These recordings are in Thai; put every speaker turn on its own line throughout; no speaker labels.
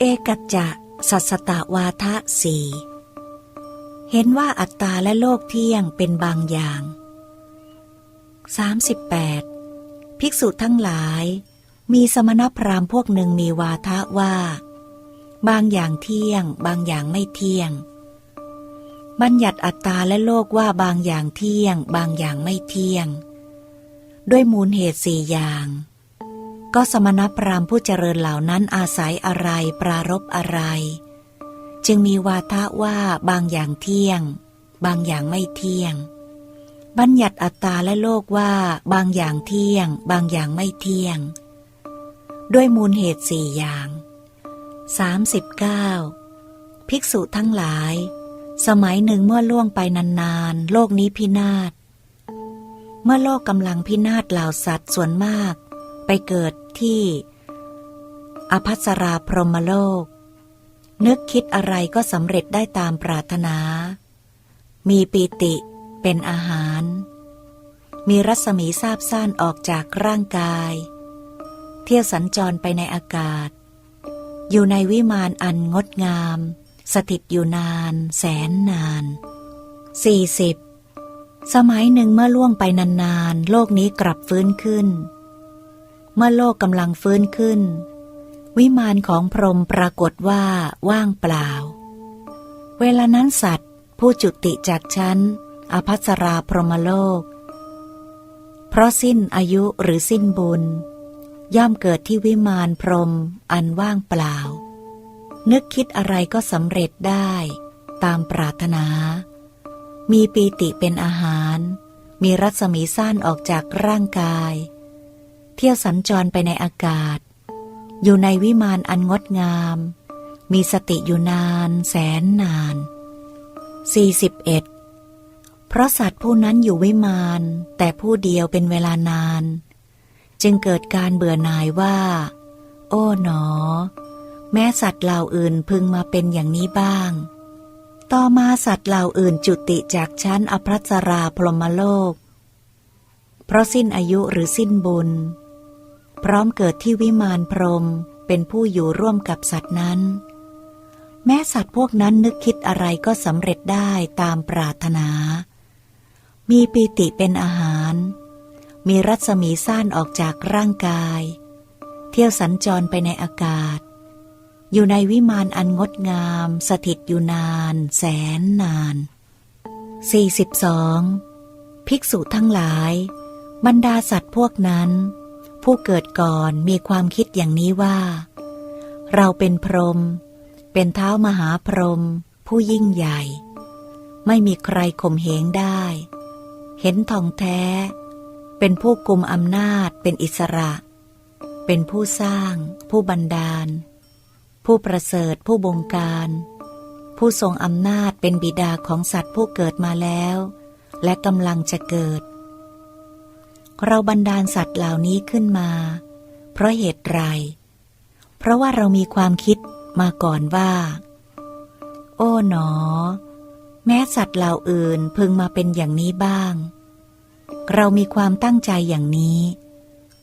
เอกัจจะสัสตวาทะสีเห็นว่าอัตตาและโลกเที่ยงเป็นบางอย่าง 38. ภิกษุทั้งหลาย มีสมณพราหมณ์พวกหนึ่งมีวาทะว่า บางอย่างเที่ยง บางอย่างไม่เที่ยง บัญญัติอัตตาและโลกว่าบางอย่างเที่ยง บางอย่างไม่เที่ยง ด้วยมูลเหตุสี่อย่าง ก็สมณพราหมณ์ผู้เจริญเหล่านั้นอาศัยอะไรปรารบอะไร จึงมีวาทะว่าบางอย่างเที่ยง บางอย่างไม่เที่ยง บัญญัติอัตตาและโลกว่าบางอย่างเที่ยง บางอย่างไม่เที่ยง ด้วยมูลเหตุสี่อย่าง 39. ภิกษุทั้งหลาย สมัยหนึ่งเมื่อล่วงไปนานๆ โลกนี้พินาศเมื่อโลกกำลังพินาศเหล่าสัตว์ส่วนมาก ไปเกิดที่อภัสราพรหมโลก นึกคิดอะไรก็สำเร็จได้ตามปรารถนา มีปีติเป็นอาหาร มีรัศมีซาบซ่านออกจากร่างกาย เที่ยวสัญจรไปในอากาศ อยู่ในวิมานอันงดงาม สถิตอยู่นาน แสนนาน 40. สมัยหนึ่งเมื่อล่วงไปนานๆ โลกนี้กลับฟื้นขึ้น เมื่อโลกกำลังฟื้นขึ้น วิมานของพรหมปรากฏว่าว่างเปล่า เวลานั้นสัตว์ ผู้จุติจากชั้น อภัสราพรหมโลก เพราะสิ้นอายุหรือสิ้นบุญ ย่อมเกิดที่วิมานพรหมอันว่างเปล่า นึกคิดอะไรก็สำเร็จได้ตามปรารถนา มีปีติเป็นอาหาร มีรัศมีสั้นออกจากร่างกาย เที่ยวสัญจรไปในอากาศ อยู่ในวิมานอันงดงาม มีสติอยู่นานแสนนาน 41 เพราะสัตว์ผู้นั้นอยู่วิมานแต่ผู้เดียวเป็นเวลานาน จึงเกิดการเบื่อหน่ายว่า โอ้หนอ แม้สัตว์เหล่าอื่นพึงมาเป็นอย่างนี้บ้าง ต่อมาสัตว์เหล่าอื่นจุติจากชั้นอภัสราพรหมโลก เพราะสิ้นอายุหรือสิ้นบุญ พร้อมเกิดที่วิมานพรมเป็นผู้อยู่ร่วมกับสัตว์นั้น แม้สัตว์พวกนั้นนึกคิดอะไรก็สำเร็จได้ตามปรารถนา มีปีติเป็นอาหาร มีรัศมีสั้นออกจากร่างกาย เที่ยวสัญจรไปในอากาศ อยู่ในวิมานอันงดงาม สถิตอยู่นาน แสนนาน 42. ภิกษุทั้งหลาย บรรดาสัตว์พวกนั้น ผู้เกิดก่อนมีความคิดอย่างนี้ว่า เราเป็นพรหมเป็นเท้ามหาพรหมผู้ยิ่งใหญ่ ไม่มีใครข่มเหงได้ เห็นทองแท้ เป็นผู้กุมอำนาจเป็นอิสระ เป็นผู้สร้าง ผู้บันดาล ผู้ประเสริฐผู้บงการ ผู้ทรงอำนาจเป็นบิดาของสัตว์ผู้เกิดมาแล้ว และกำลังจะเกิด เราบันดาลสัตว์เหล่านี้ขึ้นมา เพราะเหตุไร เพราะว่าเรามีความคิดมาก่อนว่า โอ้หนอ แม้สัตว์เหล่าอื่นพึงมาเป็นอย่างนี้บ้าง เรามีความตั้งใจอย่างนี้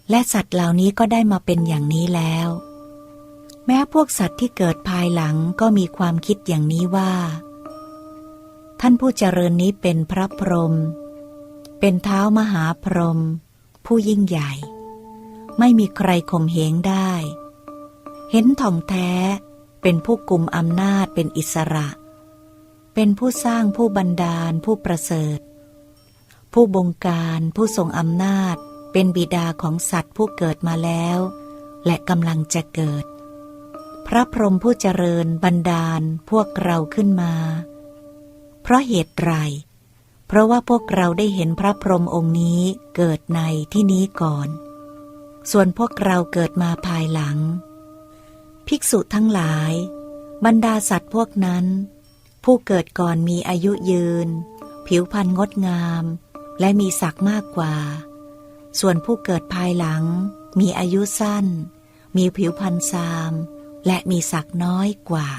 และสัตว์เหล่านี้ก็ได้มาเป็นอย่างนี้แล้ว แม้พวกสัตว์ที่เกิดภายหลังก็มีความคิดอย่างนี้ว่า ท่านผู้เจริญนี้เป็นพระพรหมเป็นเท้ามหาพรหม ผู้ยิ่งใหญ่ ไม่มีใครข่มเหงได้ เห็นท่องแท้เป็นผู้กุมอำนาจเป็นอิสระ เป็นผู้สร้างผู้บันดาลผู้ประเสริฐ ผู้บงการผู้ทรงอำนาจเป็นบิดาของสัตว์ผู้เกิดมาแล้ว และกำลังจะเกิด พระพรหมผู้เจริญบันดาลพวกเราขึ้นมา เพราะเหตุไร เพราะว่าพวกเราได้เห็นพระพรหมองค์นี้เกิดในที่นี้ก่อน ส่วนพวกเราเกิดมาภายหลัง ภิกษุทั้งหลาย บรรดาสัตว์พวกนั้น ผู้เกิดก่อนมีอายุยืน ผิวพรรณงดงาม และมีศักดิ์มากกว่า ส่วนผู้เกิดภายหลัง มีอายุสั้น มีผิวพรรณซาม และมีศักดิ์น้อยกว่า